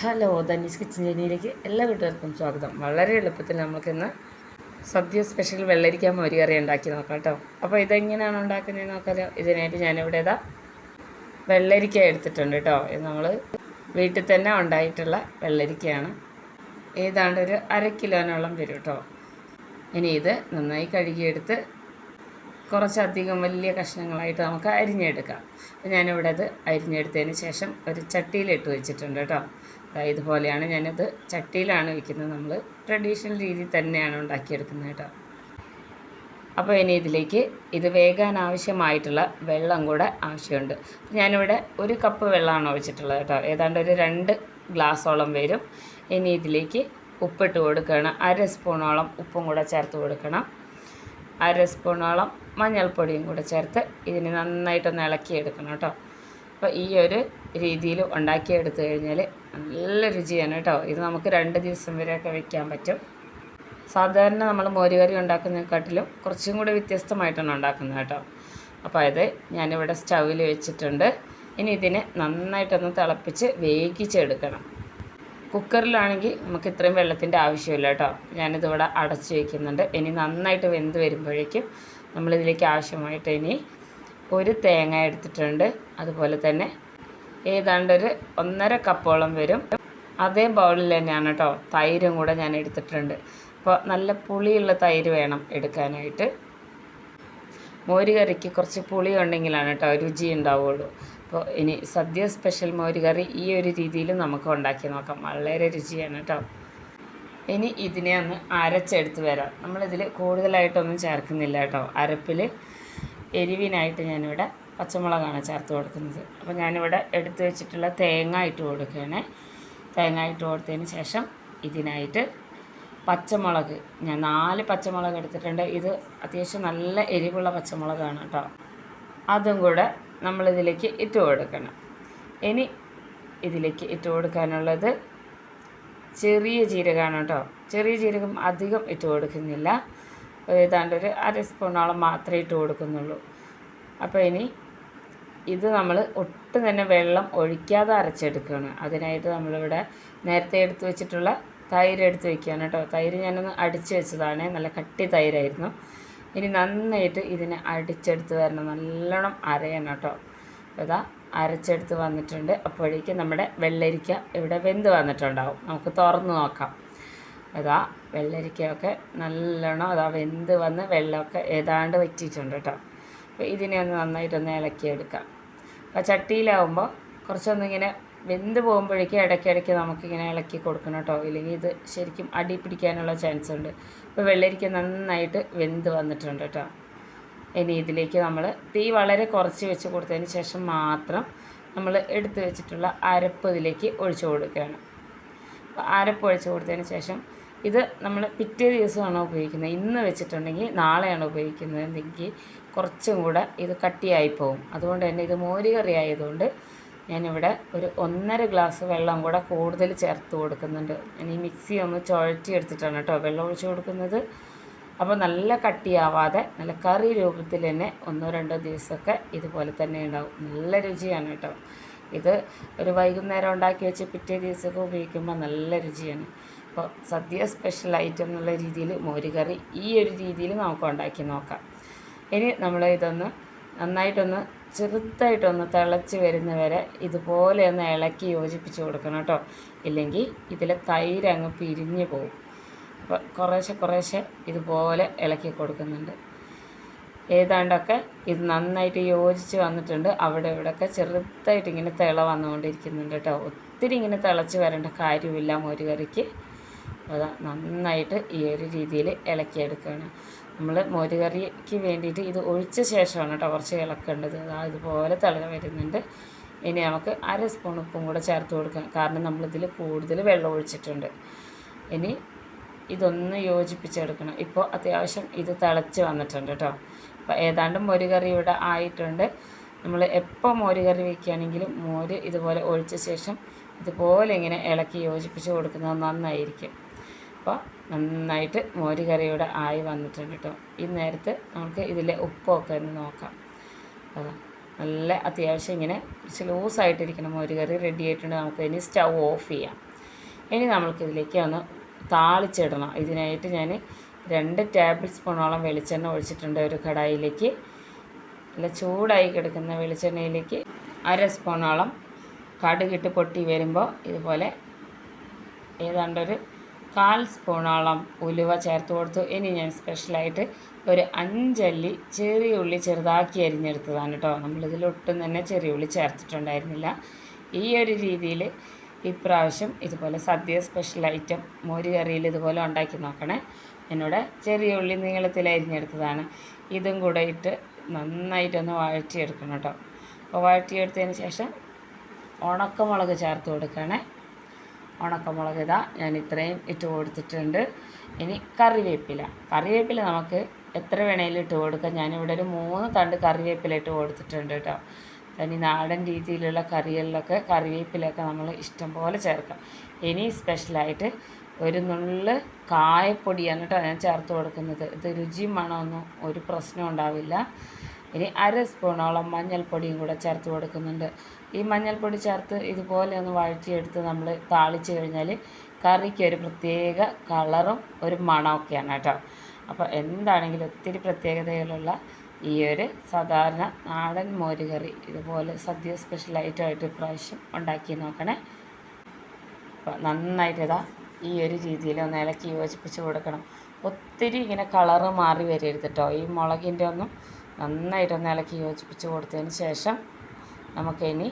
Hello Dhani's kitchen ജേനിയിലേക്ക് എല്ലാ കൂട്ടുകാർക്കും സ്വാഗതം. വളരെ എളുപ്പത്തിൽ നമുക്കിന്ന് സദ്യ സ്പെഷ്യൽ വെള്ളരിക്ക കറി ഉണ്ടാക്കി നോക്കാം കേട്ടോ. അപ്പോൾ ഇതെങ്ങനെയാണ് ഉണ്ടാക്കുന്നത് നോക്കാമല്ലോ ഇതിനായിട്ട് ഞാനിവിടെ ഇതാ വെള്ളരിക്ക എടുത്തിട്ടുണ്ട് കേട്ടോ. ഇത് നമ്മൾ വീട്ടിൽ തന്നെ ഉണ്ടായിട്ടുള്ള വെള്ളരിക്കയാണ്. ഏതാണ്ട് ഒരു അര കിലോനോളം വരും കേട്ടോ. ഇനി ഇത് നന്നായി കഴുകിയെടുത്ത് കുറച്ചധികം വലിയ കഷ്ണങ്ങളായിട്ട് നമുക്ക് അരിഞ്ഞെടുക്കാം. അപ്പോൾ ഞാനിവിടെ അത് അരിഞ്ഞെടുത്തതിന് ശേഷം ഒരു ചട്ടിയിലിട്ട് വെച്ചിട്ടുണ്ട് കേട്ടോ. ഇതുപോലെയാണ് ഞാനത് ചട്ടിയിലാണ് വയ്ക്കുന്നത്. നമ്മൾ ട്രഡീഷണൽ രീതിയിൽ തന്നെയാണ് ഉണ്ടാക്കിയെടുക്കുന്നത് കേട്ടോ. അപ്പോൾ ഇനി ഇതിലേക്ക് ഇത് വേകാൻ ആവശ്യമായിട്ടുള്ള വെള്ളം കൂടെ ആവശ്യമുണ്ട്. ഞാനിവിടെ ഒരു കപ്പ് വെള്ളമാണ് ഒഴിച്ചിട്ടുള്ളത് കേട്ടോ. ഏതാണ്ട് ഒരു രണ്ട് ഗ്ലാസ്സോളം വരും. ഇനി ഇതിലേക്ക് ഉപ്പിട്ട് കൊടുക്കണം. അര സ്പൂണോളം ഉപ്പും കൂടെ ചേർത്ത് കൊടുക്കണം. അര സ്പൂണോളം മഞ്ഞൾപ്പൊടിയും കൂടെ ചേർത്ത് ഇതിന് നന്നായിട്ടൊന്ന് ഇളക്കിയെടുക്കണം കേട്ടോ. അപ്പോൾ ഈ ഒരു രീതിയിൽ ഉണ്ടാക്കിയെടുത്തു കഴിഞ്ഞാൽ നല്ല രുചിയാണ് കേട്ടോ. ഇത് നമുക്ക് രണ്ട് ദിവസം വരെയൊക്കെ വെക്കാൻ പറ്റും. സാധാരണ നമ്മൾ മോരുകറി ഉണ്ടാക്കുന്നതിനെക്കാട്ടിലും കുറച്ചും കൂടി വ്യത്യസ്തമായിട്ടാണ് ഉണ്ടാക്കുന്നത് കേട്ടോ. അപ്പോൾ അത് ഞാനിവിടെ സ്റ്റൗവിൽ വെച്ചിട്ടുണ്ട്. ഇനി ഇതിനെ നന്നായിട്ടൊന്ന് തിളപ്പിച്ച് വേവിച്ചെടുക്കണം. കുക്കറിലാണെങ്കിൽ നമുക്ക് ഇത്രയും വെള്ളത്തിന്റെ ആവശ്യമില്ല കേട്ടോ. ഞാനിതിവിടെ അടച്ച് വയ്ക്കുന്നുണ്ട് ഇനി നന്നായിട്ട് വെന്ത് വരുമ്പോഴേക്കും നമ്മളിതിലേക്ക് ആവശ്യമായിട്ട് ഇനി ഒരു തേങ്ങ എടുത്തിട്ടുണ്ട്. അതുപോലെ തന്നെ ഏതാണ്ട് ഒരു ഒന്നര കപ്പോളം വരും. അതേ ബൗളിൽ തന്നെയാണ് കേട്ടോ. തൈരും കൂടെ ഞാൻ എടുത്തിട്ടുണ്ട്. അപ്പോൾ നല്ല പുളിയുള്ള തൈര് വേണം എടുക്കാനായിട്ട്. മോര് കറിക്ക് കുറച്ച് പുളി ഉണ്ടെങ്കിലാണ് കേട്ടോ രുചി ഉണ്ടാവുള്ളൂ. അപ്പോൾ ഇനി സദ്യ സ്പെഷ്യൽ മോരുകറി ഈ ഒരു രീതിയിൽ നമുക്ക് ഉണ്ടാക്കി നോക്കാം. വളരെ രുചിയാണ് കേട്ടോ ഇനി ഇതിനെ ഒന്ന് അരച്ചെടുത്ത് വരാം. നമ്മളിതിൽ കൂടുതലായിട്ടൊന്നും ചേർക്കുന്നില്ല കേട്ടോ അരപ്പിൽ എരിവിനായിട്ട് ഞാനിവിടെ പച്ചമുളകാണ് ചേർത്ത് കൊടുക്കുന്നത്. അപ്പോൾ ഞാനിവിടെ എടുത്തു വെച്ചിട്ടുള്ള തേങ്ങ ഇട്ട് കൊടുക്കുകയാണ്. തേങ്ങ ഇട്ട് കൊടുത്തതിന് ശേഷം ഇതിനായിട്ട് പച്ചമുളക് ഞാൻ നാല് പച്ചമുളക് എടുത്തിട്ടുണ്ട്. ഇത് അത്യാവശ്യം നല്ല എരിവുള്ള പച്ചമുളകാണ് കേട്ടോ അതും കൂടെ നമ്മളിതിലേക്ക് ഇട്ട് കൊടുക്കണം. ഇനി ഇതിലേക്ക് ഇട്ട് കൊടുക്കാനുള്ളത് ചെറിയ ജീരകമാണ് കേട്ടോ. ചെറിയ ജീരകം അധികം ഇട്ട് കൊടുക്കുന്നില്ല. ഏതാണ്ട് ഒരു അര സ്പൂണോളം മാത്രമേ ഇട്ട് കൊടുക്കുന്നുള്ളൂ. അപ്പോൾ ഇനി ഇത് നമ്മൾ ഒട്ടും തന്നെ വെള്ളം ഒഴിക്കാതെ അരച്ചെടുക്കുകയാണ്. അതിനായിട്ട് നമ്മളിവിടെ നേരത്തെ എടുത്ത് വെച്ചിട്ടുള്ള തൈര് എടുത്ത് വയ്ക്കുകയാണ് കേട്ടോ. തൈര് ഞാനൊന്ന് അടിച്ച് വെച്ചതാണ്. നല്ല കട്ടി തൈരായിരുന്നു. ഇനി നന്നായിട്ട് ഇതിനെ അടിച്ചെടുത്ത് വരണം. നല്ലോണം അരയണം കേട്ടോ. ഇതാ അരച്ചെടുത്ത് വന്നിട്ടുണ്ട്. അപ്പോഴേക്കും നമ്മുടെ വെള്ളരിക്ക ഇവിടെ വെന്ത് വന്നിട്ടുണ്ടാവും. നമുക്ക് തുറന്ന് നോക്കാം. അതാ വെള്ളരിക്കയൊക്കെ നല്ലോണം അതാ വെന്ത് വന്ന് വെള്ളമൊക്കെ ഏതാണ്ട് വറ്റിയിട്ടുണ്ട് കേട്ടോ. അപ്പോൾ ഇതിനെ ഒന്ന് നന്നായിട്ടൊന്ന് ഇളക്കിയെടുക്കാം. അപ്പോൾ ചട്ടിയിലാവുമ്പോൾ കുറച്ചൊന്നിങ്ങനെ വെന്ത് പോകുമ്പോഴേക്കും ഇടയ്ക്കിടയ്ക്ക് നമുക്കിങ്ങനെ ഇളക്കി കൊടുക്കണം കേട്ടോ. ഇല്ലെങ്കിൽ ഇത് ശരിക്കും അടി പിടിക്കാനുള്ള ചാൻസ് ഉണ്ട്. ഇപ്പോൾ വെള്ളരിക്ക നന്നായിട്ട് വെന്ത് വന്നിട്ടുണ്ട് കേട്ടോ. ഇനി ഇതിലേക്ക് നമ്മൾ തീ വളരെ കുറച്ച് വെച്ച് കൊടുത്തതിന് ശേഷം മാത്രം നമ്മൾ എടുത്തു വെച്ചിട്ടുള്ള അരപ്പ് ഇതിലേക്ക് ഒഴിച്ചു കൊടുക്കുകയാണ്. അപ്പോൾ അരപ്പ് ഒഴിച്ച് കൊടുത്തതിന് ശേഷം ഇത് നമ്മൾ പിറ്റേ ദിവസമാണ് ഉപയോഗിക്കുന്നത്. ഇന്ന് വെച്ചിട്ടുണ്ടെങ്കിൽ നാളെയാണ് ഉപയോഗിക്കുന്നതെങ്കിൽ കുറച്ചും കൂടെ ഇത് കട്ടിയായി പോകും അതുകൊണ്ട് തന്നെ ഇത് മോരുകറി ആയതുകൊണ്ട് ഞാനിവിടെ ഒരു ഒന്നര ഗ്ലാസ് വെള്ളം കൂടെ കൂടുതൽ ചേർത്ത് കൊടുക്കുന്നുണ്ട്. ഞാൻ ഈ മിക്സി ഒന്ന് ചുഴറ്റി എടുത്തിട്ടാണ് കേട്ടോ വെള്ളം ഒഴിച്ച് കൊടുക്കുന്നത്. അപ്പോൾ നല്ല കട്ടിയാവാതെ നല്ല കറി രൂപത്തിൽ തന്നെ ഒന്നോ രണ്ടോ ദിവസമൊക്കെ ഇതുപോലെ തന്നെ ഉണ്ടാവും. നല്ല രുചിയാണ് കേട്ടോ. ഇത് ഒരു വൈകുന്നേരം ഉണ്ടാക്കി വെച്ച് പിറ്റേ ദിവസമൊക്കെ ഉപയോഗിക്കുമ്പോൾ നല്ല രുചിയാണ്. അപ്പോൾ സദ്യ സ്പെഷ്യൽ ഐറ്റം എന്നുള്ള രീതിയിൽ മോരുകറി ഈ ഒരു രീതിയിൽ നമുക്ക് ഉണ്ടാക്കി നോക്കാം. ഇനി നമ്മൾ ഇതൊന്ന് നന്നായിട്ടൊന്ന് ചെറുതായിട്ടൊന്ന് തിളച്ച് വരുന്ന വരെ ഇതുപോലെ ഒന്ന് ഇളക്കി യോജിപ്പിച്ച് കൊടുക്കണം കേട്ടോ. ഇല്ലെങ്കിൽ ഇതിലെ തൈര് അങ്ങ് പിരിഞ്ഞു പോകും. കുറേശ്ശെ കുറേശ്ശെ ഇതുപോലെ ഇളക്കി കൊടുക്കുന്നുണ്ട്. ഏതാണ്ടൊക്കെ ഇത് നന്നായിട്ട് യോജിച്ച് വന്നിട്ടുണ്ട്. അവിടെ ഇവിടെയൊക്കെ ചെറുതായിട്ട് ഇങ്ങനെ തിള വന്നുകൊണ്ടിരിക്കുന്നുണ്ട് കേട്ടോ. ഒത്തിരി ഇങ്ങനെ തിളച്ച് വരേണ്ട കാര്യമില്ല മോരുകറിക്ക്. അപ്പോൾ നന്നായിട്ട് ഈ ഒരു രീതിയിൽ ഇളക്കിയെടുക്കുകയാണ്. നമ്മൾ മോരുകറിക്ക് വേണ്ടിയിട്ട് ഇത് ഒഴിച്ച ശേഷമാണ് കേട്ടോ കുറച്ച് ഇളക്കേണ്ടത്. അതാ ഇതുപോലെ തിളക വരുന്നുണ്ട്. ഇനി നമുക്ക് അര സ്പൂൺ ഉപ്പും കൂടെ ചേർത്ത് കൊടുക്കാം. കാരണം നമ്മളിതിൽ കൂടുതൽ വെള്ളം ഒഴിച്ചിട്ടുണ്ട്. ഇനി ഇതൊന്ന് യോജിപ്പിച്ചെടുക്കണം. ഇപ്പോൾ അത്യാവശ്യം ഇത് തിളച്ച് വന്നിട്ടുണ്ട് കേട്ടോ. അപ്പോൾ ഏതാണ്ട് മോരുകറി ഇവിടെ ആയിട്ടുണ്ട്. നമ്മൾ എപ്പോൾ മോര് കറി വയ്ക്കുകയാണെങ്കിലും മോര് ഇതുപോലെ ഒഴിച്ച ശേഷം ഇതുപോലെ ഇങ്ങനെ ഇളക്കി യോജിപ്പിച്ച് കൊടുക്കുന്നത് നന്നായിരിക്കും. അപ്പോൾ നന്നായിട്ട് മോര് കറി ആയി വന്നിട്ടുണ്ട് കേട്ടോ. ഈ നേരത്ത് നമുക്ക് ഇതിലെ ഉപ്പൊക്കെ ഒന്ന് നോക്കാം. നല്ല അത്യാവശ്യം ഇങ്ങനെ കുറച്ച് ലൂസായിട്ടിരിക്കണം മോര് കറി റെഡി ആയിട്ടുണ്ട്. നമുക്ക് ഇനി സ്റ്റൗ ഓഫ് ചെയ്യാം. ഇനി നമ്മൾക്കിതിലേക്ക് ഒന്ന് താളിച്ചിടണം. ഇതിനായിട്ട് ഞാൻ രണ്ട് ടേബിൾ സ്പൂണോളം വെളിച്ചെണ്ണ ഒഴിച്ചിട്ടുണ്ട് ഒരു കടായിലേക്ക്. നല്ല ചൂടായി കിടക്കുന്ന വെളിച്ചെണ്ണയിലേക്ക് അര സ്പൂണോളം കടുകിട്ട് പൊട്ടി വരുമ്പോൾ ഇതുപോലെ ഏതാണ്ടൊരു കാൽ സ്പൂണോളം ഉലുവ ചേർത്ത് കൊടുത്തു. ഇനി ഞാൻ സ്പെഷ്യലായിട്ട് ഒരു അഞ്ചല്ലി ചെറിയ ഉള്ളി ചെറുതാക്കി അരിഞ്ഞെടുത്തതാണ് കേട്ടോ നമ്മളിതിലൊട്ടും തന്നെ ചെറിയ ഉള്ളി ചേർത്തിട്ടുണ്ടായിരുന്നില്ല. ഈ ഒരു രീതിയിൽ ഇപ്രാവശ്യം ഇതുപോലെ സദ്യ സ്പെഷ്യൽ ഐറ്റം മോര് കറിയിൽ ഇതുപോലെ ഉണ്ടാക്കി നോക്കണേ. എന്നോട് ചെറിയ ഉള്ളി നീളത്തിൽ അരിഞ്ഞെടുത്തതാണ്. ഇതും കൂടെ ഇട്ട് നന്നായിട്ടൊന്ന് വഴറ്റിയെടുക്കണം കേട്ടോ അപ്പോൾ വഴറ്റിയെടുത്തതിന് ശേഷം ഉണക്കമുളക് ചേർത്ത് കൊടുക്കണേ. ഉണക്കമുളക് ഇതാ ഞാൻ ഇത്രയും ഇട്ട് കൊടുത്തിട്ടുണ്ട്. ഇനി കറിവേപ്പില. കറിവേപ്പില നമുക്ക് എത്ര വേണേലും ഇട്ട് കൊടുക്കാം. ഞാനിവിടെ ഒരു മൂന്ന് തണ്ട് കറിവേപ്പില ഇട്ട് കൊടുത്തിട്ടുണ്ട് കേട്ടോ. തനി നാടൻ രീതിയിലുള്ള കറികളിലൊക്കെ കറിവേപ്പിലൊക്കെ നമ്മൾ ഇഷ്ടം പോലെ ചേർക്കാം. ഇനി സ്പെഷ്യലായിട്ട് ഒരു നുള്ള് കായപ്പൊടിയാണ് കേട്ടോ ഞാൻ ചേർത്ത് കൊടുക്കുന്നത്. ഇത് രുചിയും മണമൊന്നും ഒരു പ്രശ്നം ഉണ്ടാവില്ല. ഇനി അര സ്പൂണോളം മഞ്ഞൾപ്പൊടിയും കൂടെ ചേർത്ത് കൊടുക്കുന്നുണ്ട്. ഈ മഞ്ഞൾപ്പൊടി ചേർത്ത് ഇതുപോലെ ഒന്ന് വഴറ്റിയെടുത്ത് നമ്മൾ താളിച്ച് കഴിഞ്ഞാൽ കറിക്ക് ഒരു പ്രത്യേക കളറും ഒരു മണമൊക്കെയാണ് കേട്ടോ. അപ്പോൾ എന്താണെങ്കിലും ഒത്തിരി പ്രത്യേകതകളുള്ള ഈ ഒരു സാധാരണ നാടൻ മോര് കറി ഇതുപോലെ സദ്യ സ്പെഷ്യൽ ഐറ്റമായിട്ട് ഇപ്രാവശ്യം ഉണ്ടാക്കി നോക്കണേ. അപ്പോൾ നന്നായിട്ട് ഈ ഒരു രീതിയിൽ ഒന്ന് ഇളക്കി യോജിപ്പിച്ച് കൊടുക്കണം. ഒത്തിരി ഇങ്ങനെ കളറ് മാറി വരരുത് കേട്ടോ. ഈ മുളകിന്റെ ഒന്നും നന്നായിട്ടൊന്ന് ഇളക്കി യോജിപ്പിച്ച് കൊടുത്തതിന് ശേഷം നമുക്കിനി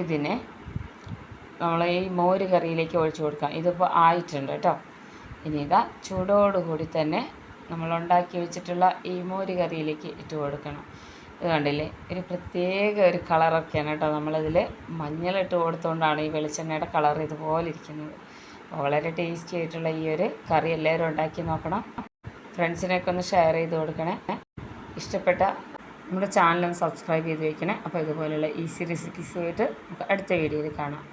ഇതിനെ നമ്മൾ ഈ മോര് കറിയിലേക്ക് ഒഴിച്ചു കൊടുക്കാം. ഇതിപ്പോൾ ആയിട്ടുണ്ട് കേട്ടോ. ഇനി ഇതാ ചൂടോടുകൂടി തന്നെ നമ്മൾ ഉണ്ടാക്കി വെച്ചിട്ടുള്ള ഈ മോര് കറിയിലേക്ക് ഇട്ട് കൊടുക്കണം. ഇത് കണ്ടില്ലേ? ഒരു പ്രത്യേക ഒരു കളറൊക്കെയാണ് കേട്ടോ നമ്മളിതിൽ മഞ്ഞളിട്ട് കൊടുത്തുകൊണ്ടാണ് ഈ വെളിച്ചെണ്ണയുടെ കളർ ഇതുപോലെ ഇരിക്കുന്നത്. വളരെ ടേസ്റ്റി ആയിട്ടുള്ള ഈ ഒരു കറി എല്ലാവരും ഉണ്ടാക്കി നോക്കണം. ഫ്രണ്ട്സിനൊക്കെ ഒന്ന് ഷെയർ ചെയ്ത് കൊടുക്കണേ. ഇഷ്ടപ്പെട്ട നമ്മുടെ ചാനൽ സബ്സ്ക്രൈബ് ചെയ്ത് വയ്ക്കണേ അപ്പോൾ ഇതുപോലെയുള്ള ഈസി റെസിപ്പീസുമായിട്ട് നമുക്ക് അടുത്ത വീഡിയോയിൽ കാണാം.